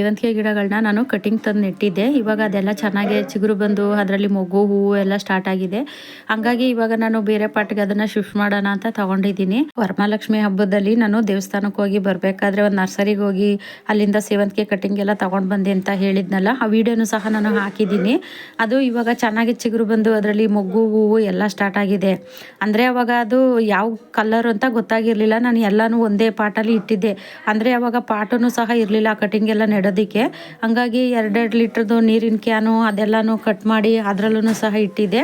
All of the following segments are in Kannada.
ಸೇವಂತಿಗೆ ಗಿಡಗಳನ್ನ ನಾನು ಕಟಿಂಗ್ ತಂದು ನೆಟ್ಟಿದ್ದೆ. ಇವಾಗ ಅದೆಲ್ಲ ಚೆನ್ನಾಗಿ ಚಿಗುರು ಬಂದು ಅದರಲ್ಲಿ ಮೊಗ್ಗು, ಹೂವು ಎಲ್ಲ ಸ್ಟಾರ್ಟ್ ಆಗಿದೆ. ಹಂಗಾಗಿ ಇವಾಗ ನಾನು ಬೇರೆ ಪಾಟ್ಗೆ ಅದನ್ನ ಶಿಫ್ಟ್ ಮಾಡೋಣ ಅಂತ ತಗೊಂಡಿದ್ದೀನಿ. ವರಮಹಾಲಕ್ಷ್ಮಿ ಹಬ್ಬದಲ್ಲಿ ನಾನು ದೇವಸ್ಥಾನಕ್ಕೆ ಹೋಗಿ ಬರಬೇಕಾದ್ರೆ ಒಂದು ನರ್ಸರಿಗೆ ಹೋಗಿ ಅಲ್ಲಿಂದ ಸೇವಂತಿಗೆ ಕಟಿಂಗ್ ಎಲ್ಲ ತಗೊಂಡು ಬಂದೆ ಅಂತ ಹೇಳಿದ್ನಲ್ಲ, ಆ ವಿಡಿಯೋನು ಸಹ ನಾನು ಹಾಕಿದ್ದೀನಿ. ಅದು ಇವಾಗ ಚೆನ್ನಾಗಿ ಚಿಗುರು ಬಂದು ಅದರಲ್ಲಿ ಮೊಗ್ಗು, ಹೂವು ಎಲ್ಲ ಸ್ಟಾರ್ಟ್ ಆಗಿದೆ. ಅಂದರೆ ಅವಾಗ ಅದು ಯಾವ ಕಲರ್ ಅಂತ ಗೊತ್ತಾಗಿರಲಿಲ್ಲ. ನಾನು ಎಲ್ಲನೂ ಒಂದೇ ಪಾಟಲ್ಲಿ ಇಟ್ಟಿದ್ದೆ. ಅಂದರೆ ಅವಾಗ ಪಾಟನು ಸಹ ಇರಲಿಲ್ಲ ಕಟಿಂಗ್ ಎಲ್ಲ ನೆಡೋದಕ್ಕೆ ಹಂಗಾಗಿ ಎರಡೆರಡು ಲೀಟ್ರದ್ದು ನೀರಿನ ಕ್ಯಾನು ಅದೆಲ್ಲನೂ ಕಟ್ ಮಾಡಿ ಅದರಲ್ಲೂ ಸಹ ಇಟ್ಟಿದ್ದೆ.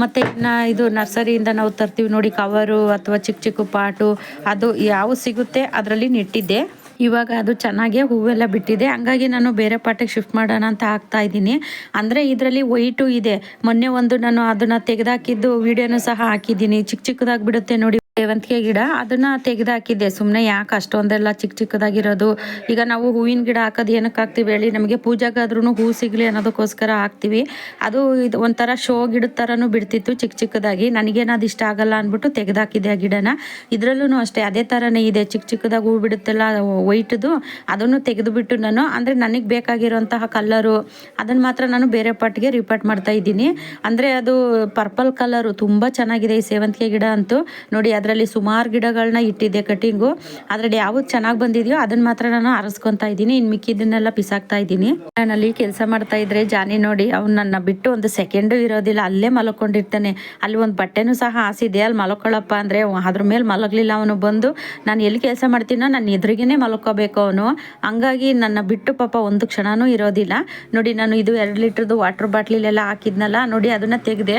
ಮತ್ತು ಇನ್ನು ಇದು ನರ್ಸರಿಯಿಂದ ನಾವು ತರ್ತೀವಿ ನೋಡಿ, ಕವರು ಅಥವಾ ಚಿಕ್ಕ ಚಿಕ್ಕ ಪಾಟು, ಅದು ಯಾವ ಸಿಗುತ್ತೆ ಅದರಲ್ಲಿ ನೆಟ್ಟಿದ್ದೆ. ಇವಾಗ ಅದು ಚೆನ್ನಾಗಿ ಹೂವೆಲ್ಲ ಬಿಟ್ಟಿದೆ. ಹಂಗಾಗಿ ನಾನು ಬೇರೆ ಪಾಟಿಗೆ ಶಿಫ್ಟ್ ಮಾಡೋಣ ಅಂತ ಹಾಕ್ತಾ ಇದ್ದೀನಿ. ಅಂದರೆ ಇದರಲ್ಲಿ ವೈಟು ಇದೆ. ಮೊನ್ನೆ ಒಂದು ನಾನು ಅದನ್ನು ತೆಗೆದಾಕಿದ್ದು, ವಿಡಿಯೋನು ಸಹ ಹಾಕಿದ್ದೀನಿ. ಚಿಕ್ಕ ಚಿಕ್ಕದಾಗಿ ಬಿಡುತ್ತೆ ನೋಡಿ. ಸೇವಂತಿಗೆ ಗಿಡ, ಅದನ್ನ ತೆಗೆದಾಕಿದ್ದೆ ಸುಮ್ಮನೆ ಯಾಕೆ ಅಷ್ಟೊಂದೆಲ್ಲ ಚಿಕ್ಕ ಚಿಕ್ಕದಾಗಿರೋದು? ಈಗ ನಾವು ಹೂವಿನ ಗಿಡ ಹಾಕೋದು ಏನಕ್ಕೆ ಹಾಕ್ತೀವಿ ಹೇಳಿ, ನಮಗೆ ಪೂಜೆಗಾದ್ರೂ ಹೂ ಸಿಗಲಿ ಅನ್ನೋದಕ್ಕೋಸ್ಕರ ಹಾಕ್ತೀವಿ. ಅದು ಇದು ಒಂಥರ ಶೋ ಗಿಡದ ಥರನೂ ಬಿಡ್ತಿತ್ತು ಚಿಕ್ಕ ಚಿಕ್ಕದಾಗಿ. ನನಗೇನು ಅದು ಇಷ್ಟ ಆಗಲ್ಲ ಅಂದ್ಬಿಟ್ಟು ತೆಗೆದಾಕಿದೆ ಆ ಗಿಡನ. ಇದರಲ್ಲೂ ಅಷ್ಟೇ, ಅದೇ ಥರನೇ ಇದೆ. ಚಿಕ್ಕ ಚಿಕ್ಕದಾಗಿ ಹೂ ಬಿಡುತ್ತೆಲ್ಲ, ವೈಟ್ದು, ಅದನ್ನು ತೆಗೆದುಬಿಟ್ಟು ನಾನು, ಅಂದರೆ ನನಗೆ ಬೇಕಾಗಿರುವಂತಹ ಕಲ್ಲರು ಅದನ್ನು ಮಾತ್ರ ನಾನು ಬೇರೆ ಪಾಟ್ಗೆ ರಿಪೋರ್ಟ್ ಮಾಡ್ತಾ ಇದ್ದೀನಿ. ಅಂದರೆ ಅದು ಪರ್ಪಲ್ ಕಲರು ತುಂಬ ಚೆನ್ನಾಗಿದೆ ಈ ಸೇವಂತಿಗೆ ಗಿಡ ಅಂತೂ. ನೋಡಿ ಅದರಲ್ಲಿ ಸುಮಾರು ಗಿಡಗಳನ್ನ ಇಟ್ಟಿದ್ದೆ ಕಟಿಂಗು. ಅದರಲ್ಲಿ ಯಾವ್ದು ಚೆನ್ನಾಗಿ ಬಂದಿದೆಯೋ ಅದನ್ನ ಮಾತ್ರ ನಾನು ಅರಸ್ಕೊಂತ ಇದ್ದೀನಿ. ಇನ್ನು ಮಿಕ್ಕಿದ್ದನ್ನೆಲ್ಲ ಬಿಸಾಕ್ತಾ ಇದ್ದೀನಿ. ನಾನಲ್ಲಿ ಕೆಲಸ ಮಾಡ್ತಾ ಇದ್ರೆ ಜಾನಿ ನೋಡಿ, ಅವ್ನು ನನ್ನ ಬಿಟ್ಟು ಒಂದು ಸೆಕೆಂಡು ಇರೋದಿಲ್ಲ. ಅಲ್ಲೇ ಮಲ್ಕೊಂಡಿರ್ತಾನೆ. ಅಲ್ಲಿ ಒಂದು ಬಟ್ಟೆನೂ ಸಹ ಆಸಿದೆ ಅಲ್ಲಿ ಮಲ್ಕೊಳ್ಳಪ್ಪ ಅಂದರೆ ಅದ್ರ ಮೇಲೆ ಮಲಗಲಿಲ್ಲ ಅವನು ಬಂದು. ನಾನು ಎಲ್ಲಿ ಕೆಲಸ ಮಾಡ್ತೀನೋ ನನ್ನ ಎದುರಿಗೇನೆ ಮಲ್ಕೋಬೇಕು ಅವನು. ಹಂಗಾಗಿ ನನ್ನ ಬಿಟ್ಟು ಪಾಪ ಒಂದು ಕ್ಷಣನೂ ಇರೋದಿಲ್ಲ. ನೋಡಿ, ನಾನು ಇದು ಎರಡು ಲೀಟ್ರದ್ದು ವಾಟರ್ ಬಾಟ್ಲಿಲೆಲ್ಲ ಹಾಕಿದ್ನಲ್ಲ, ನೋಡಿ ಅದನ್ನು ತೆಗೆದೆ.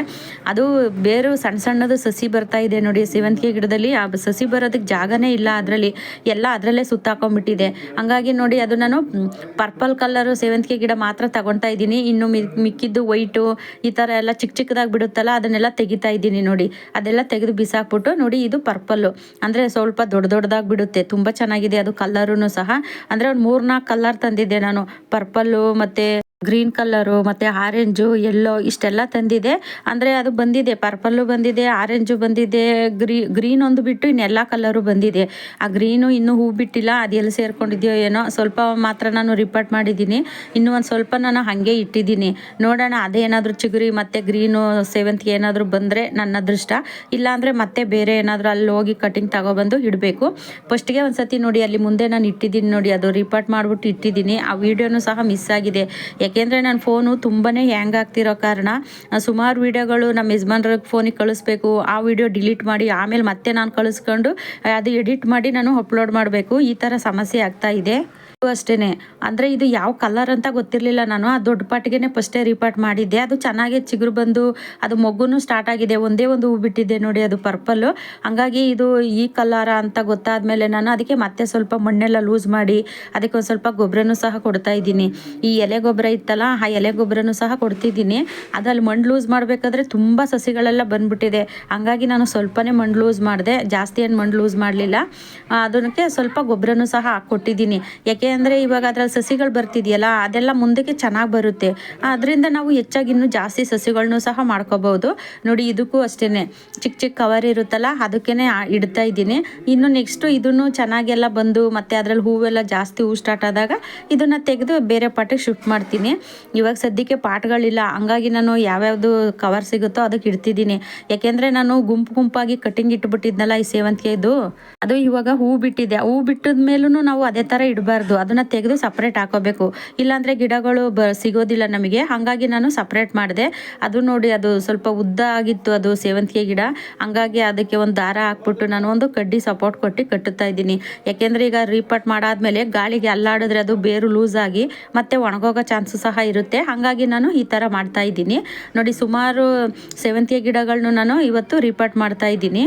ಅದು ಬೇರು ಸಣ್ಣ ಸಣ್ಣದು ಸಸಿ ಬರ್ತಾ ಇದೆ ನೋಡಿ, ಸೇವಂತಿಗೆ ಗಿಡದಲ್ಲಿ ಆ ಸಸಿ ಬರೋದಕ್ಕೆ ಜಾಗನೇ ಇಲ್ಲ ಅದರಲ್ಲಿ. ಎಲ್ಲ ಅದರಲ್ಲೇ ಸುತ್ತಾಕೊಂಡ್ಬಿಟ್ಟಿದೆ. ಹಂಗಾಗಿ ನೋಡಿ, ಅದು ನಾನು ಪರ್ಪಲ್ ಕಲರು ಸೇವಂತಿಗೆ ಗಿಡ ಮಾತ್ರ ತಗೊತಾ ಇದ್ದೀನಿ. ಇನ್ನು ಮಿಕ್ಕಿದ್ದು ವೈಟು ಈ ಥರ ಎಲ್ಲ ಚಿಕ್ಕ ಚಿಕ್ಕದಾಗಿ ಬಿಡುತ್ತಲ್ಲ, ಅದನ್ನೆಲ್ಲ ತೆಗಿತಾ ಇದ್ದೀನಿ ನೋಡಿ. ಅದೆಲ್ಲ ತೆಗೆದು ಬಿಸಾಕ್ಬಿಟ್ಟು ನೋಡಿ, ಇದು ಪರ್ಪಲ್ಲು ಅಂದರೆ ಸ್ವಲ್ಪ ದೊಡ್ಡ ದೊಡ್ಡದಾಗಿ ಬಿಡುತ್ತೆ. ತುಂಬ ಚೆನ್ನಾಗಿದೆ ಅದು ಕಲರೂ ಸಹ. ಅಂದರೆ ಒಂದು ಮೂರ್ನಾಲ್ಕು ಕಲರ್ ತಂದಿದ್ದೆ ನಾನು. ಪರ್ಪಲ್ಲು ಮತ್ತು ಗ್ರೀನ್ ಕಲರು, ಮತ್ತು ಆರೆಂಜು ಎಲ್ಲೋ ಇಷ್ಟೆಲ್ಲ ತಂದಿದೆ. ಅಂದರೆ ಅದು ಬಂದಿದೆ, ಪರ್ಪಲ್ಲು ಬಂದಿದೆ, ಆರೆಂಜು ಬಂದಿದೆ, ಗ್ರೀ, ಗ್ರೀನ್ ಒಂದು ಬಿಟ್ಟು ಇನ್ನೆಲ್ಲ ಕಲರು ಬಂದಿದೆ. ಆ ಗ್ರೀನು ಇನ್ನೂ ಹೂ ಬಿಟ್ಟಿಲ್ಲ, ಅದು ಎಲ್ಲಿ ಸೇರ್ಕೊಂಡಿದೆಯೋ ಏನೋ, ಸ್ವಲ್ಪ ಮಾತ್ರ ನಾನು ರಿಪೋರ್ಟ್ ಮಾಡಿದ್ದೀನಿ. ಇನ್ನೂ ಒಂದು ಸ್ವಲ್ಪ ನಾನು ಹಾಗೆ ಇಟ್ಟಿದ್ದೀನಿ. ನೋಡೋಣ, ಅದೇನಾದರೂ ಚಿಗುರಿ ಮತ್ತು ಗ್ರೀನು ಸೇವಂತಿಗೆ ಏನಾದರೂ ಬಂದರೆ ನನ್ನ ಅದೃಷ್ಟ. ಇಲ್ಲಾಂದರೆ ಮತ್ತೆ ಬೇರೆ ಏನಾದರೂ ಅಲ್ಲಿ ಹೋಗಿ ಕಟಿಂಗ್ ತಗೊಬಂದು ಇಡಬೇಕು. ಫಸ್ಟಿಗೆ ಒಂದು ಸತಿ ನೋಡಿ, ಅಲ್ಲಿ ಮುಂದೆ ನಾನು ಇಟ್ಟಿದ್ದೀನಿ ನೋಡಿ, ಅದು ರಿಪೋರ್ಟ್ ಮಾಡಿಬಿಟ್ಟು ಇಟ್ಟಿದ್ದೀನಿ. ಆ ವಿಡಿಯೋನು ಸಹ ಮಿಸ್ ಆಗಿದೆ. ಯಾಕೆಂದರೆ ನಾನು ಫೋನು ತುಂಬಾ ಹ್ಯಾಂಗ್ ಆಗ್ತಿರೋ ಕಾರಣ ಸುಮಾರು ವೀಡಿಯೋಗಳು ನಮ್ಮ ಯಜಮಾನ್ರಿಗೆ ಫೋನಿಗೆ ಕಳಿಸ್ಬೇಕು, ಆ ವಿಡಿಯೋ ಡಿಲೀಟ್ ಮಾಡಿ, ಆಮೇಲೆ ಮತ್ತೆ ನಾನು ಕಳಿಸ್ಕೊಂಡು ಅದು ಎಡಿಟ್ ಮಾಡಿ ನಾನು ಅಪ್ಲೋಡ್ ಮಾಡಬೇಕು. ಈ ಥರ ಸಮಸ್ಯೆ ಆಗ್ತಾ ಇದೆ. ಅಷ್ಟೇನೆ. ಅಂದರೆ ಇದು ಯಾವ ಕಲರ್ ಅಂತ ಗೊತ್ತಿರಲಿಲ್ಲ ನಾನು. ಆ ದೊಡ್ಡ ಪಾಟಿಗೆ ಫಸ್ಟೇ ರಿಪಾರ್ಟ್ ಮಾಡಿದ್ದೆ. ಅದು ಚೆನ್ನಾಗಿ ಚಿಗುರು ಬಂದು, ಅದು ಮೊಗ್ಗುನು ಸ್ಟಾರ್ಟ್ ಆಗಿದೆ. ಒಂದೇ ಒಂದು ಹೂ ಬಿಟ್ಟಿದ್ದೆ ನೋಡಿ, ಅದು ಪರ್ಪಲ್ಲು ಹಂಗಾಗಿ ಇದು ಈ ಕಲರ ಅಂತ ಗೊತ್ತಾದ್ಮೇಲೆ ನಾನು ಅದಕ್ಕೆ ಮತ್ತೆ ಸ್ವಲ್ಪ ಮಣ್ಣೆಲ್ಲ ಲೂಸ್ ಮಾಡಿ, ಅದಕ್ಕೆ ಒಂದು ಸ್ವಲ್ಪ ಗೊಬ್ಬರನೂ ಸಹ ಕೊಡ್ತಾ ಇದ್ದೀನಿ. ಈ ಎಲೆ ಗೊಬ್ಬರ ಇತ್ತಲ್ಲ, ಆ ಎಲೆ ಗೊಬ್ಬರನೂ ಸಹ ಕೊಡ್ತಿದ್ದೀನಿ. ಅದ್ರಲ್ಲಿ ಮಣ್ಣು ಲೂಸ್ ಮಾಡಬೇಕಾದ್ರೆ ತುಂಬ ಸಸಿಗಳೆಲ್ಲ ಬಂದ್ಬಿಟ್ಟಿದೆ. ಹಂಗಾಗಿ ನಾನು ಸ್ವಲ್ಪನೇ ಮಣ್ಣು ಲೂಸ್ ಮಾಡಿದೆ. ಜಾಸ್ತಿ ಏನು ಮಣ್ಣು ಲೂಸ್ ಮಾಡಲಿಲ್ಲ. ಅದಕ್ಕೆ ಸ್ವಲ್ಪ ಗೊಬ್ಬರನೂ ಸಹ ಹಾಕ್ಕೊಟ್ಟಿದ್ದೀನಿ. ಯಾಕೆ ಅಂದರೆ ಇವಾಗ ಅದ್ರಲ್ಲಿ ಸಸಿಗಳು ಬರ್ತಿದೆಯಲ್ಲ, ಅದೆಲ್ಲ ಮುಂದಕ್ಕೆ ಚೆನ್ನಾಗಿ ಬರುತ್ತೆ. ಅದರಿಂದ ನಾವು ಹೆಚ್ಚಾಗಿ ಇನ್ನೂ ಜಾಸ್ತಿ ಸಸಿಗಳನ್ನೂ ಸಹ ಮಾಡ್ಕೋಬಹುದು ನೋಡಿ, ಇದಕ್ಕೂ ಅಷ್ಟೇ ಚಿಕ್ಕ ಚಿಕ್ಕ ಕವರ್ ಇರುತ್ತಲ್ಲ ಅದಕ್ಕೇ ಇಡ್ತಾ ಇದ್ದೀನಿ. ಇನ್ನು ನೆಕ್ಸ್ಟು ಇದನ್ನು ಚೆನ್ನಾಗೆಲ್ಲ ಬಂದು, ಮತ್ತು ಅದರಲ್ಲಿ ಹೂವೆಲ್ಲ ಜಾಸ್ತಿ ಹೂ ಸ್ಟಾರ್ಟ್ ಆದಾಗ ಇದನ್ನು ತೆಗೆದು ಬೇರೆ ಪಾಟಿಗೆ ಶಿಫ್ಟ್ ಮಾಡ್ತೀನಿ. ಇವಾಗ ಸದ್ಯಕ್ಕೆ ಪಾಟ್ಗಳಿಲ್ಲ. ಹಂಗಾಗಿ ನಾನು ಯಾವ್ಯಾವುದು ಕವರ್ ಸಿಗುತ್ತೋ ಅದಕ್ಕೆ ಇಡ್ತಿದ್ದೀನಿ. ಯಾಕೆಂದರೆ ನಾನು ಗುಂಪು ಗುಂಪಾಗಿ ಕಟಿಂಗ್ ಇಟ್ಬಿಟ್ಟಿದ್ನಲ್ಲ ಈ ಸೇವಂತಿಗೆ ಇದು. ಅದು ಇವಾಗ ಹೂ ಬಿಟ್ಟಿದೆ. ಹೂ ಬಿಟ್ಟಿದ ಮೇಲೂ ನಾವು ಅದೇ ಥರ ಇಡಬಾರ್ದು. ಅದನ್ನು ತೆಗೆದು ಸಪ್ರೇಟ್ ಹಾಕೋಬೇಕು. ಇಲ್ಲಾಂದರೆ ಗಿಡಗಳು ಬ, ಸಿಗೋದಿಲ್ಲ ನಮಗೆ. ಹಾಗಾಗಿ ನಾನು ಸಪ್ರೇಟ್ ಮಾಡಿದೆ. ಅದು ನೋಡಿ ಅದು ಸ್ವಲ್ಪ ಉದ್ದ ಆಗಿತ್ತು ಅದು ಸೇವಂತಿಗೆ ಗಿಡ. ಹಂಗಾಗಿ ಅದಕ್ಕೆ ಒಂದು ದಾರ ಹಾಕ್ಬಿಟ್ಟು ನಾನು ಒಂದು ಕಡ್ಡಿ ಸಪೋರ್ಟ್ ಕೊಟ್ಟು ಕಟ್ಟುತ್ತಾ ಇದ್ದೀನಿ. ಯಾಕೆಂದರೆ ಈಗ ರೀಪಟ್ ಮಾಡಾದ್ಮೇಲೆ ಗಾಳಿಗೆ ಅಲ್ಲಾಡಿದ್ರೆ ಅದು ಬೇರು ಲೂಸ್ ಆಗಿ ಮತ್ತೆ ಒಣಗೋಗೋ ಚಾನ್ಸು ಸಹ ಇರುತ್ತೆ. ಹಾಗಾಗಿ ನಾನು ಈ ಥರ ಮಾಡ್ತಾ ಇದ್ದೀನಿ. ನೋಡಿ ಸುಮಾರು ಸೇವಂತಿಗೆ ಗಿಡಗಳನ್ನು ನಾನು ಇವತ್ತು ರೀಪಟ್ ಮಾಡ್ತಾ ಇದ್ದೀನಿ.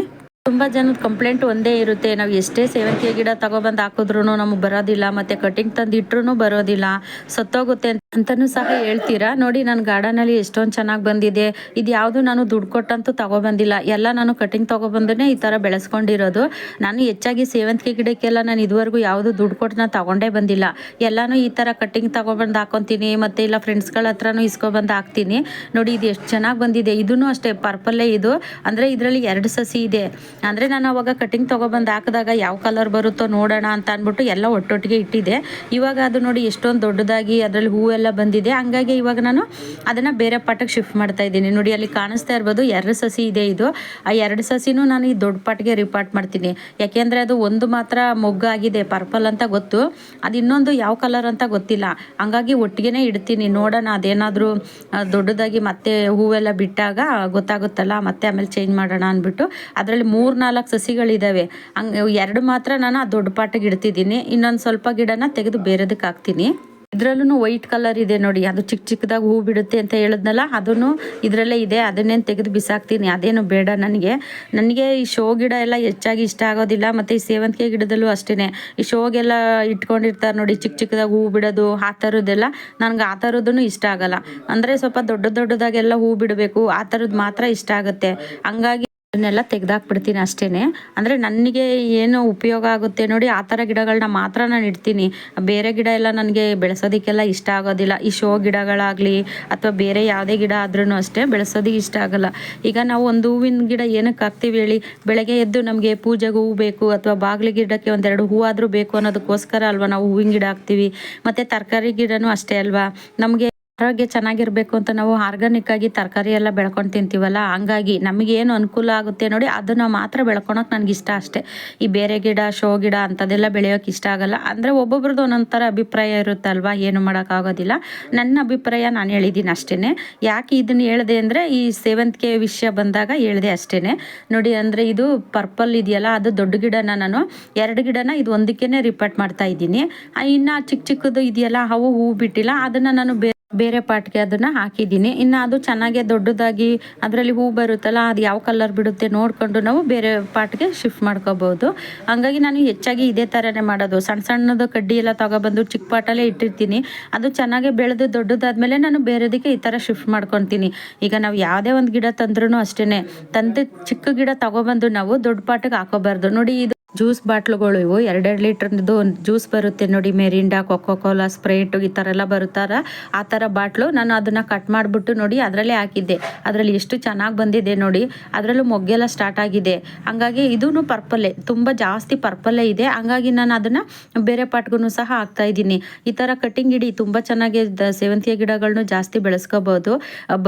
ತುಂಬ ಜನದ ಕಂಪ್ಲೇಂಟ್ ಒಂದೇ ಇರುತ್ತೆ. ನಾವು ಎಷ್ಟೇ ಸೇವಂತಿಗೆ ಗಿಡ ತಗೊಬಂದು ಹಾಕಿದ್ರು ನಮಗೆ ಬರೋದಿಲ್ಲ, ಮತ್ತು ಕಟಿಂಗ್ ತಂದು ಇಟ್ರು ಬರೋದಿಲ್ಲ. ಸತ್ತೋಗುತ್ತೆ ಅಂತಲೂ ಸಹ ಹೇಳ್ತೀರಾ? ನೋಡಿ ನನ್ನ ಗಾರ್ಡನಲ್ಲಿ ಎಷ್ಟೊಂದು ಚೆನ್ನಾಗಿ ಬಂದಿದೆ. ಇದು ಯಾವುದು ನಾನು ದುಡ್ಡು ಕೊಟ್ಟಂತೂ ತಗೊಬಂದಿಲ್ಲ. ಎಲ್ಲ ನಾನು ಕಟಿಂಗ್ ತೊಗೊಬಂದೇ ಈ ಥರ ಬೆಳೆಸ್ಕೊಂಡಿರೋದು. ನಾನು ಹೆಚ್ಚಾಗಿ ಸೇವಂತಿಗೆ ಗಿಡಕ್ಕೆಲ್ಲ ನಾನು ಇದುವರೆಗೂ ಯಾವುದು ದುಡ್ಡು ಕೊಟ್ಟು ನಾನು ತಗೊಂಡೇ ಬಂದಿಲ್ಲ. ಎಲ್ಲನೂ ಈ ಥರ ಕಟಿಂಗ್ ತಗೊಬಂದು ಹಾಕೊತೀನಿ, ಮತ್ತು ಇಲ್ಲ ಫ್ರೆಂಡ್ಸ್ಗಳ ಹತ್ರನೂ ಇಸ್ಕೊಬಂದು ಹಾಕ್ತೀನಿ. ನೋಡಿ, ಇದು ಎಷ್ಟು ಚೆನ್ನಾಗಿ ಬಂದಿದೆ. ಇದೂ ಅಷ್ಟೇ ಪರ್ಪಲ್ಲೇ ಇದು. ಅಂದರೆ ಇದರಲ್ಲಿ ಎರಡು ಸಸಿ ಇದೆ. ಅಂದರೆ ನಾನು ಅವಾಗ ಕಟಿಂಗ್ ತೊಗೊಬಂದು ಹಾಕಿದಾಗ ಯಾವ ಕಲರ್ ಬರುತ್ತೋ ನೋಡೋಣ ಅಂತ ಅಂದ್ಬಿಟ್ಟು ಎಲ್ಲ ಒಟ್ಟೊಟ್ಟಿಗೆ ಇಟ್ಟಿದ್ದೆ. ಇವಾಗ ಅದು ನೋಡಿ ಎಷ್ಟೊಂದು ದೊಡ್ಡದಾಗಿ ಅದರಲ್ಲಿ ಹೂವೆಲ್ಲ ಬಂದಿದೆ. ಹಂಗಾಗಿ ಇವಾಗ ನಾನು ಅದನ್ನು ಬೇರೆ ಪಾಟಕ್ಕೆ ಶಿಫ್ಟ್ ಮಾಡ್ತಾ ಇದ್ದೀನಿ. ನೋಡಿ, ಅಲ್ಲಿ ಕಾಣಿಸ್ತಾ ಇರ್ಬೋದು ಎರಡು ಸಸಿ ಇದೆ ಇದು. ಆ ಎರಡು ಸಸಿನೂ ನಾನು ಈ ದೊಡ್ಡ ಪಾಟ್ಗೆ ರಿಪಾರ್ಟ್ ಮಾಡ್ತೀನಿ. ಯಾಕೆಂದರೆ ಅದು ಒಂದು ಮಾತ್ರ ಮೊಗ್ಗಾಗಿದೆ ಪರ್ಪಲ್ ಅಂತ ಗೊತ್ತು. ಅದು ಇನ್ನೊಂದು ಯಾವ ಕಲರ್ ಅಂತ ಗೊತ್ತಿಲ್ಲ. ಹಂಗಾಗಿ ಒಟ್ಟಿಗೆ ಇಡ್ತೀನಿ. ನೋಡೋಣ, ಅದೇನಾದರೂ ದೊಡ್ಡದಾಗಿ ಮತ್ತೆ ಹೂವೆಲ್ಲ ಬಿಟ್ಟಾಗ ಗೊತ್ತಾಗುತ್ತಲ್ಲ, ಮತ್ತೆ ಆಮೇಲೆ ಚೇಂಜ್ ಮಾಡೋಣ ಅಂದ್ಬಿಟ್ಟು. ಅದರಲ್ಲಿ ಮೂರು ನಾಲ್ಕು ಸಸಿಗಳಿದ್ದಾವೆ ಹಂಗೆ ಎರಡು ಮಾತ್ರ ನಾನು ಆ ದೊಡ್ಡ ಪಾಟಿಗೆ ಇಡ್ತಿದ್ದೀನಿ. ಇನ್ನೊಂದು ಸ್ವಲ್ಪ ಗಿಡನ ತೆಗೆದು ಬೇರೆದಕ್ಕೆ ಹಾಕ್ತೀನಿ. ಇದರಲ್ಲೂ ವೈಟ್ ಕಲರ್ ಇದೆ ನೋಡಿ. ಅದು ಚಿಕ್ಕ ಚಿಕ್ಕದಾಗಿ ಹೂ ಬಿಡುತ್ತೆ ಅಂತ ಹೇಳಿದ್ನಲ್ಲ ಅದನ್ನು ಇದರಲ್ಲೇ ಇದೆ. ಅದನ್ನೇನು ತೆಗೆದು ಬಿಸಾಕ್ತೀನಿ. ಅದೇನು ಬೇಡ ನನಗೆ. ನನಗೆ ಈ ಶೋ ಗಿಡ ಎಲ್ಲ ಹೆಚ್ಚಾಗಿ ಇಷ್ಟ ಆಗೋದಿಲ್ಲ, ಮತ್ತು ಈ ಸೇವಂತಿಗೆ ಗಿಡದಲ್ಲೂ ಅಷ್ಟೇ ಈ ಶೋಗೆಲ್ಲ ಇಟ್ಕೊಂಡಿರ್ತಾರೆ ನೋಡಿ ಚಿಕ್ಕ ಚಿಕ್ಕದಾಗಿ ಹೂ ಬಿಡೋದು, ಆ ಥರದ್ದೆಲ್ಲ ನನಗೆ ಆ ಥರದ್ದು ಇಷ್ಟ ಆಗಲ್ಲ. ಅಂದರೆ ಸ್ವಲ್ಪ ದೊಡ್ಡ ದೊಡ್ಡದಾಗೆಲ್ಲ ಹೂ ಬಿಡಬೇಕು. ಆ ಥರದ್ದು ಮಾತ್ರ ಇಷ್ಟ ಆಗುತ್ತೆ. ಹಂಗಾಗಿ ಅದನ್ನೆಲ್ಲ ತೆಗೆದಾಕ್ಬಿಡ್ತೀನಿ ಅಷ್ಟೇ ಅಂದರೆ ನನಗೆ ಏನು ಉಪಯೋಗ ಆಗುತ್ತೆ ನೋಡಿ, ಆ ಥರ ಗಿಡಗಳನ್ನ ಮಾತ್ರ ನಾನು ಇಡ್ತೀನಿ. ಬೇರೆ ಗಿಡ ಎಲ್ಲ ನನಗೆ ಬೆಳೆಸೋದಕ್ಕೆಲ್ಲ ಇಷ್ಟ ಆಗೋದಿಲ್ಲ. ಈ ಶೋ ಗಿಡಗಳಾಗಲಿ ಅಥವಾ ಬೇರೆ ಯಾವುದೇ ಗಿಡ ಆದ್ರೂ ಅಷ್ಟೇ ಬೆಳೆಸೋದಕ್ಕೆ ಇಷ್ಟ ಆಗೋಲ್ಲ. ಈಗ ನಾವು ಒಂದು ಹೂವಿನ ಗಿಡ ಏನಕ್ಕೆ ಹಾಕ್ತೀವಿ ಹೇಳಿ, ಬೆಳಗ್ಗೆ ಎದ್ದು ನಮಗೆ ಪೂಜೆಗೆ ಹೂವು ಬೇಕು ಅಥವಾ ಬಾಗಿಲು ಗಿಡಕ್ಕೆ ಒಂದೆರಡು ಹೂವಾದರೂ ಬೇಕು ಅನ್ನೋದಕ್ಕೋಸ್ಕರ ಅಲ್ವಾ ನಾವು ಹೂವಿನ ಗಿಡ ಹಾಕ್ತೀವಿ. ಮತ್ತು ತರಕಾರಿ ಗಿಡನೂ ಅಷ್ಟೇ ಅಲ್ವಾ? ನಮಗೆ ಆರೋಗ್ಯ ಚೆನ್ನಾಗಿರ್ಬೇಕು ಅಂತ ನಾವು ಆರ್ಗಾನಿಕ್ ಆಗಿ ತರಕಾರಿ ಎಲ್ಲ ಬೆಳ್ಕೊಂಡು ತಿಂತೀವಲ್ಲ, ಹಂಗಾಗಿ ನಮಗೇನು ಅನುಕೂಲ ಆಗುತ್ತೆ ನೋಡಿ, ಅದನ್ನು ಮಾತ್ರ ಬೆಳ್ಕೊಳಕ್ಕೆ ನನಗೆ ಇಷ್ಟ ಅಷ್ಟೇ. ಈ ಬೇರೆ ಗಿಡ, ಶೋ ಗಿಡ ಅಂಥದ್ದೆಲ್ಲ ಬೆಳೆಯೋಕೆ ಇಷ್ಟ ಆಗಲ್ಲ. ಅಂದರೆ ಒಬ್ಬೊಬ್ರದ್ದು ಒಂದೊಂದು ಥರ ಅಭಿಪ್ರಾಯ ಇರುತ್ತಲ್ವ, ಏನು ಮಾಡೋಕ್ಕಾಗೋದಿಲ್ಲ. ನನ್ನ ಅಭಿಪ್ರಾಯ ನಾನು ಹೇಳಿದ್ದೀನಿ ಅಷ್ಟೇ ಯಾಕೆ ಇದನ್ನು ಹೇಳಿದೆ ಅಂದರೆ, ಈ ಸೇವಂತಿಗೆ ವಿಷಯ ಬಂದಾಗ ಹೇಳಿದೆ ಅಷ್ಟೇ ನೋಡಿ, ಅಂದರೆ ಇದು ಪರ್ಪಲ್ ಇದೆಯಲ್ಲ, ಅದು ದೊಡ್ಡ ಗಿಡನ ನಾನು ಎರಡು ಗಿಡನ ಇದು ಒಂದಕ್ಕೇ ರಿಪೋರ್ಟ್ ಮಾಡ್ತಾ ಇದ್ದೀನಿ. ಇನ್ನು ಚಿಕ್ಕ ಚಿಕ್ಕದು ಇದೆಯಲ್ಲ, ಅವು ಹೂ ಬಿಟ್ಟಿಲ್ಲ, ಅದನ್ನು ನಾನು ಬೇರೆ ಬೇರೆ ಪಾಟ್ಗೆ ಅದನ್ನು ಹಾಕಿದ್ದೀನಿ. ಇನ್ನು ಅದು ಚೆನ್ನಾಗೆ ದೊಡ್ಡದಾಗಿ ಅದರಲ್ಲಿ ಹೂ ಬರುತ್ತಲ್ಲ, ಅದು ಯಾವ ಕಲರ್ ಬಿಡುತ್ತೆ ನೋಡಿಕೊಂಡು ನಾವು ಬೇರೆ ಪಾಟ್ಗೆ ಶಿಫ್ಟ್ ಮಾಡ್ಕೋಬೋದು. ಹಂಗಾಗಿ ನಾನು ಹೆಚ್ಚಾಗಿ ಇದೇ ಥರನೇ ಮಾಡೋದು. ಸಣ್ಣ ಸಣ್ಣದು ಕಡ್ಡಿ ಎಲ್ಲ ತಗೊಬಂದು ಚಿಕ್ಕ ಪಾಟಲ್ಲೇ ಇಟ್ಟಿರ್ತೀನಿ. ಅದು ಚೆನ್ನಾಗಿ ಬೆಳೆದು ದೊಡ್ಡದಾದ್ಮೇಲೆ ನಾನು ಬೇರೆದಕ್ಕೆ ಈ ಥರ ಶಿಫ್ಟ್ ಮಾಡ್ಕೊತೀನಿ. ಈಗ ನಾವು ಯಾವುದೇ ಒಂದು ಗಿಡ ತಂದ್ರೂ ಅಷ್ಟೇ ತಂದು ಚಿಕ್ಕ ಗಿಡ ತಗೊಬಂದು ನಾವು ದೊಡ್ಡ ಪಾಟಿಗೆ ಹಾಕೋಬಾರ್ದು. ನೋಡಿ ಇದು ಜ್ಯೂಸ್ ಬಾಟ್ಲುಗಳು ಇವು. ಎರಡೆರಡು ಲೀಟ್ರದ್ದು ಜ್ಯೂಸ್ ಬರುತ್ತೆ ನೋಡಿ, ಮೆರಿಂಡಾ ಕೊಕೋ ಕೋಲಾ ಸ್ಪ್ರೈಟು ಈ ಥರ ಎಲ್ಲ ಬರುತ್ತಾರ ಆ ಥರ ಬಾಟ್ಲು ನಾನು ಅದನ್ನು ಕಟ್ ಮಾಡಿಬಿಟ್ಟು ನೋಡಿ ಅದರಲ್ಲೇ ಹಾಕಿದ್ದೆ. ಅದರಲ್ಲಿ ಎಷ್ಟು ಚೆನ್ನಾಗಿ ಬಂದಿದೆ ನೋಡಿ, ಅದರಲ್ಲೂ ಮೊಗ್ಗೆಲ್ಲ ಸ್ಟಾರ್ಟ್ ಆಗಿದೆ. ಹಂಗಾಗಿ ಇದೂ ಪರ್ಪಲ್ಲೇ, ತುಂಬ ಜಾಸ್ತಿ ಪರ್ಪಲ್ಲೇ ಇದೆ. ಹಂಗಾಗಿ ನಾನು ಅದನ್ನು ಬೇರೆ ಪಾಟ್ಗೂ ಸಹ ಹಾಕ್ತಾ ಇದ್ದೀನಿ. ಈ ಥರ ಕಟ್ಟಿಂಗ್ ಇಡಿ ತುಂಬ ಚೆನ್ನಾಗಿ ಸೇವಂತಿಯ ಗಿಡಗಳನ್ನೂ ಜಾಸ್ತಿ ಬೆಳೆಸ್ಕೋಬೋದು.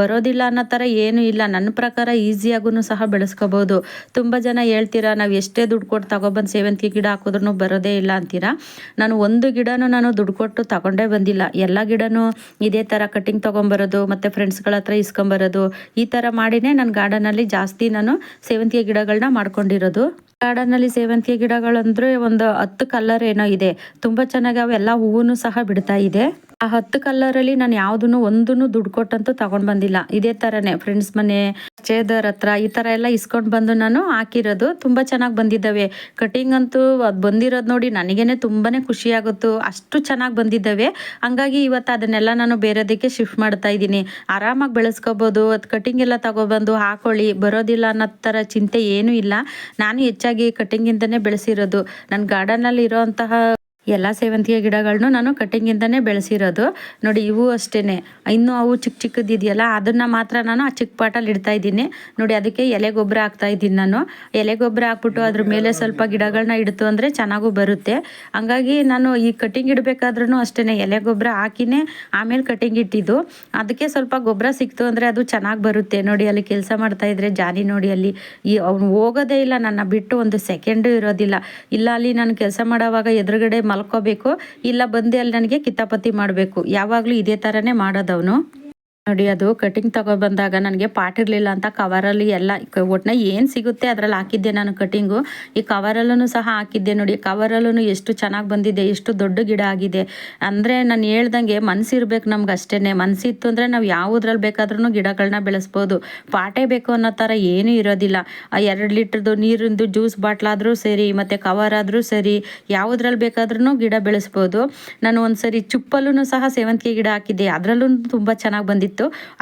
ಬರೋದಿಲ್ಲ ಅನ್ನೋ ಥರ ಏನೂ ಇಲ್ಲ. ನನ್ನ ಪ್ರಕಾರ ಈಸಿಯಾಗೂ ಸಹ ಬೆಳೆಸ್ಕೋಬೋದು. ತುಂಬ ಜನ ಹೇಳ್ತೀರಾ, ನಾವು ಎಷ್ಟೇ ದುಡ್ಡು ಕೊಟ್ಟು ತಗೋ ಬಂದು ಸೇವಂತಿಗೆ ಗಿಡ ಹಾಕಿದ್ರೂ ಬರೋದೇ ಇಲ್ಲ ಅಂತೀರಾ? ನಾನು ಒಂದು ಗಿಡನೂ ನಾನು ದುಡ್ಡು ಕೊಟ್ಟು ತಗೊಂಡೇ ಬಂದಿಲ್ಲ. ಎಲ್ಲ ಗಿಡನೂ ಇದೇ ಥರ ಕಟ್ಟಿಂಗ್ ತೊಗೊಂಬರೋದು, ಮತ್ತು ಫ್ರೆಂಡ್ಸ್ಗಳ ಹತ್ರ ಇಸ್ಕೊಂಬರೋದು, ಈ ಥರ ಮಾಡಿನೇ ನಾನು ಗಾರ್ಡನಲ್ಲಿ ಜಾಸ್ತಿ ನಾನು ಸೇವಂತಿಗೆ ಗಿಡಗಳನ್ನ ಮಾಡ್ಕೊಂಡಿರೋದು. ಗಾರ್ಡನಲ್ಲಿ ಸೇವಂತಿಗೆ ಗಿಡಗಳಂದ್ರೆ ಒಂದು ಹತ್ತು ಕಲರ್ ಏನೋ ಇದೆ. ತುಂಬ ಚೆನ್ನಾಗಿ ಅವೆಲ್ಲ ಹೂವು ಸಹ ಬಿಡ್ತಾ ಇದೆ. ಆ ಹತ್ತು ಕಲ್ಲರಲ್ಲಿ ನಾನು ಯಾವುದನ್ನು ಒಂದೂ ದುಡ್ಡು ಕೊಟ್ಟಂತೂ ತಗೊಂಡು ಬಂದಿಲ್ಲ. ಇದೇ ಥರನೇ ಫ್ರೆಂಡ್ಸ್ ಮನೆ ಚೇದರ್ ಹತ್ರ ಈ ಥರ ಎಲ್ಲ ಇಸ್ಕೊಂಡು ಬಂದು ನಾನು ಹಾಕಿರೋದು ತುಂಬ ಚೆನ್ನಾಗಿ ಬಂದಿದ್ದಾವೆ. ಕಟಿಂಗ್ ಅಂತೂ ಅದು ಬಂದಿರೋದು ನೋಡಿ ನನಗೇನೆ ತುಂಬಾ ಖುಷಿ ಆಗುತ್ತು ಅಷ್ಟು ಚೆನ್ನಾಗಿ ಬಂದಿದ್ದಾವೆ. ಹಂಗಾಗಿ ಇವತ್ತು ಅದನ್ನೆಲ್ಲ ನಾನು ಬೇರೆದಕ್ಕೆ ಶಿಫ್ಟ್ ಮಾಡ್ತಾ ಇದ್ದೀನಿ. ಆರಾಮಾಗಿ ಬೆಳೆಸ್ಕೋಬೋದು. ಅದು ಕಟಿಂಗ್ ಎಲ್ಲ ತಗೊಬಂದು ಹಾಕೊಳ್ಳಿ. ಬರೋದಿಲ್ಲ ಅನ್ನೋ ಥರ ಚಿಂತೆ ಏನೂ ಇಲ್ಲ. ನಾನು ಹೆಚ್ಚಾಗಿ ಕಟಿಂಗಿಂದನೇ ಬೆಳೆಸಿರೋದು. ನನ್ನ ಗಾರ್ಡನಲ್ಲಿ ಇರೋಂತಹ ಎಲ್ಲ ಸೇವಂತಿಗೆ ಗಿಡಗಳನ್ನೂ ನಾನು ಕಟ್ಟಿಂಗಿಂದನೇ ಬೆಳೆಸಿರೋದು. ನೋಡಿ ಇವು ಅಷ್ಟೇ ಇನ್ನೂ ಅವು ಚಿಕ್ಕ ಚಿಕ್ಕದಿದೆಯಲ್ಲ ಅದನ್ನು ಮಾತ್ರ ನಾನು ಆ ಚಿಕ್ಕ ಪಾಟಲ್ಲಿ ಇಡ್ತಾ ಇದ್ದೀನಿ. ನೋಡಿ ಅದಕ್ಕೆ ಎಲೆ ಗೊಬ್ಬರ ಹಾಕ್ತಾ ಇದ್ದೀನಿ ನಾನು. ಎಲೆ ಗೊಬ್ಬರ ಹಾಕ್ಬಿಟ್ಟು ಅದ್ರ ಮೇಲೆ ಸ್ವಲ್ಪ ಗಿಡಗಳನ್ನ ಇಡ್ತು ಅಂದರೆ ಚೆನ್ನಾಗೂ ಬರುತ್ತೆ. ಹಂಗಾಗಿ ನಾನು ಈ ಕಟ್ಟಿಂಗ್ ಇಡಬೇಕಾದ್ರೂ ಅಷ್ಟೇ ಎಲೆ ಗೊಬ್ಬರ ಹಾಕಿನೇ ಆಮೇಲೆ ಕಟ್ಟಿಂಗ್ ಇಟ್ಟಿದ್ದು. ಅದಕ್ಕೆ ಸ್ವಲ್ಪ ಗೊಬ್ಬರ ಸಿಕ್ತು ಅಂದರೆ ಅದು ಚೆನ್ನಾಗಿ ಬರುತ್ತೆ. ನೋಡಿ ಅಲ್ಲಿ ಕೆಲಸ ಮಾಡ್ತಾ ಇದ್ರೆ ಜಾನಿ ನೋಡಿ ಅಲ್ಲಿ. ಈ ಅವ್ನು ಹೋಗೋದೇ ಇಲ್ಲ, ನನ್ನ ಬಿಟ್ಟು ಒಂದು ಸೆಕೆಂಡು ಇರೋದಿಲ್ಲ. ಇಲ್ಲ ಅಲ್ಲಿ ನಾನು ಕೆಲಸ ಮಾಡೋವಾಗ ಎದುರುಗಡೆ ಮಲ್ಕೋಬೇಕು. ಇಲ್ಲ ಬಂದು ಅಲ್ಲಿ ನನಗೆ ಕಿತಾಪತಿ ಮಾಡಬೇಕು. ಯಾವಾಗಲೂ ಇದೇ ಥರನೇ ಮಾಡೋದವನು. ನೋಡಿ, ಅದು ಕಟಿಂಗ್ ತಗೊಬಂದಾಗ ನನಗೆ ಪಾಟ್ ಇರಲಿಲ್ಲ ಅಂತ ಕವರಲ್ಲಿ ಎಲ್ಲ ಒಟ್ಟಿನ ಏನು ಸಿಗುತ್ತೆ ಅದರಲ್ಲಿ ಹಾಕಿದ್ದೆ ನಾನು ಕಟಿಂಗು ಈ ಕವರಲ್ಲೂ ಸಹ ಹಾಕಿದ್ದೆ ನೋಡಿ ಕವರಲ್ಲೂ ಎಷ್ಟು ಚೆನ್ನಾಗಿ ಬಂದಿದೆ, ಎಷ್ಟು ದೊಡ್ಡ ಗಿಡ ಆಗಿದೆ. ಅಂದರೆ ನಾನು ಹೇಳ್ದಂಗೆ ಮನಸ್ಸಿರ್ಬೇಕು ನಮ್ಗೆ ಅಷ್ಟೇ ಮನಸ್ಸಿತ್ತು ಅಂದರೆ ನಾವು ಯಾವುದ್ರಲ್ಲಿ ಬೇಕಾದ್ರೂ ಗಿಡಗಳನ್ನ ಬೆಳೆಸ್ಬೋದು. ಪಾಟೇ ಬೇಕು ಅನ್ನೋ ಥರ ಏನೂ ಇರೋದಿಲ್ಲ. ಎರಡು ಲೀಟ್ರದ್ದು ನೀರಿಂದು ಜ್ಯೂಸ್ ಬಾಟ್ಲಾದರೂ ಸರಿ, ಮತ್ತು ಕವರ್ ಆದರೂ ಸರಿ, ಯಾವುದ್ರಲ್ಲಿ ಬೇಕಾದ್ರೂ ಗಿಡ ಬೆಳೆಸ್ಬೋದು. ನಾನು ಒಂದು ಸರಿ ಚುಪ್ಪಲ್ಲೂ ಸಹ ಸೇವಂತಿಗೆ ಗಿಡ ಹಾಕಿದ್ದೆ. ಅದರಲ್ಲೂ ತುಂಬ ಚೆನ್ನಾಗಿ ಬಂದಿತ್ತು.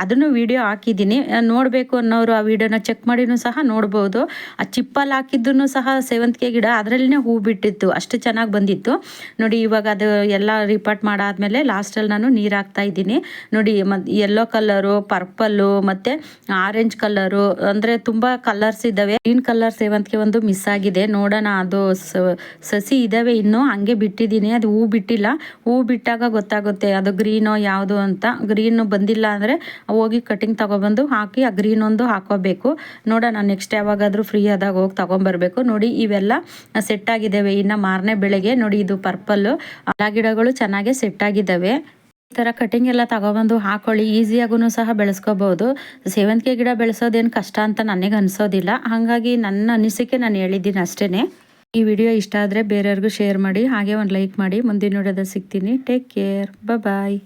ಅದನ್ನು ವಿಡಿಯೋ ಹಾಕಿದ್ದೀನಿ. ನೋಡಬೇಕು ಅನ್ನೋರು ಆ ವಿಡಿಯೋನ ಚೆಕ್ ಮಾಡಿನೂ ಸಹ ನೋಡ್ಬೋದು. ಆ ಚಿಪ್ಪಲ್ಲಿ ಹಾಕಿದ್ದೂ ಸಹ ಸೇವಂತಿಗೆ ಗಿಡ ಅದರಲ್ಲೇ ಹೂ ಬಿಟ್ಟಿತ್ತು. ಅಷ್ಟು ಚೆನ್ನಾಗಿ ಬಂದಿತ್ತು. ನೋಡಿ, ಇವಾಗ ಅದು ಎಲ್ಲ ರಿಪಾರ್ಟ್ ಮಾಡಾದಮೇಲೆ ಲಾಸ್ಟಲ್ಲಿ ನಾನು ನೀರು ಹಾಕ್ತಾ ಇದ್ದೀನಿ. ನೋಡಿ ಮತ್ತು ಯೆಲ್ಲೋ ಕಲರು ಪರ್ಪಲ್ಲು ಮತ್ತು ಆರೆಂಜ್ ಕಲರು ಅಂದರೆ ತುಂಬ ಕಲರ್ಸ್ ಇದ್ದಾವೆ. ಗ್ರೀನ್ ಕಲರ್ ಸೇವಂತಿಗೆ ಒಂದು ಮಿಸ್ ಆಗಿದೆ. ನೋಡೋಣ, ಅದು ಸಸಿ ಇದ್ದಾವೆ ಇನ್ನೂ. ಹಂಗೆ ಬಿಟ್ಟಿದ್ದೀನಿ. ಅದು ಹೂ ಬಿಟ್ಟಿಲ್ಲ. ಹೂ ಬಿಟ್ಟಾಗ ಗೊತ್ತಾಗುತ್ತೆ ಅದು ಗ್ರೀನೋ ಯಾವುದು ಅಂತ. ಗ್ರೀನು ಬಂದಿಲ್ಲ ಅಂದರೆ ಹೋಗಿ ಕಟಿಂಗ್ ತೊಗೊಬಂದು ಹಾಕಿ, ಆ ಗ್ರೀನ್ ಒಂದು ಹಾಕೋಬೇಕು. ನೋಡೋಣ ನೆಕ್ಸ್ಟ್ ಯಾವಾಗಾದರೂ ಫ್ರೀ ಆದಾಗ ಹೋಗಿ ತೊಗೊಂಬರ್ಬೇಕು. ನೋಡಿ, ಇವೆಲ್ಲ ಸೆಟ್ ಆಗಿದ್ದಾವೆ ಇನ್ನು ಮಾರನೇ ಬೆಳಗ್ಗೆ, ನೋಡಿ, ಇದು ಪರ್ಪಲ್ಲು ಆ ಗಿಡಗಳು ಚೆನ್ನಾಗೆ ಸೆಟ್ ಆಗಿದ್ದಾವೆ ಈ ಥರ ಕಟಿಂಗ್ ಎಲ್ಲ ತಗೊಬಂದು ಹಾಕೊಳ್ಳಿ. ಈಸಿಯಾಗೂ ಸಹ ಬೆಳೆಸ್ಕೋಬೋದು. ಸೇವಂತಿಗೆ ಗಿಡ ಬೆಳೆಸೋದೇನು ಕಷ್ಟ ಅಂತ ನನಗೆ ಅನಿಸೋದಿಲ್ಲ. ಹಾಗಾಗಿ ನನ್ನ ಅನಿಸಿಕೆ ನಾನು ಹೇಳಿದ್ದೀನಿ ಅಷ್ಟೇ ಈ ವಿಡಿಯೋ ಇಷ್ಟ ಆದರೆ ಬೇರೆಯವ್ರಿಗೂ ಶೇರ್ ಮಾಡಿ, ಹಾಗೆ ಒಂದು ಲೈಕ್ ಮಾಡಿ. ಮುಂದಿನ ನೋಡೋದ ಸಿಗ್ತೀನಿ. Take care bye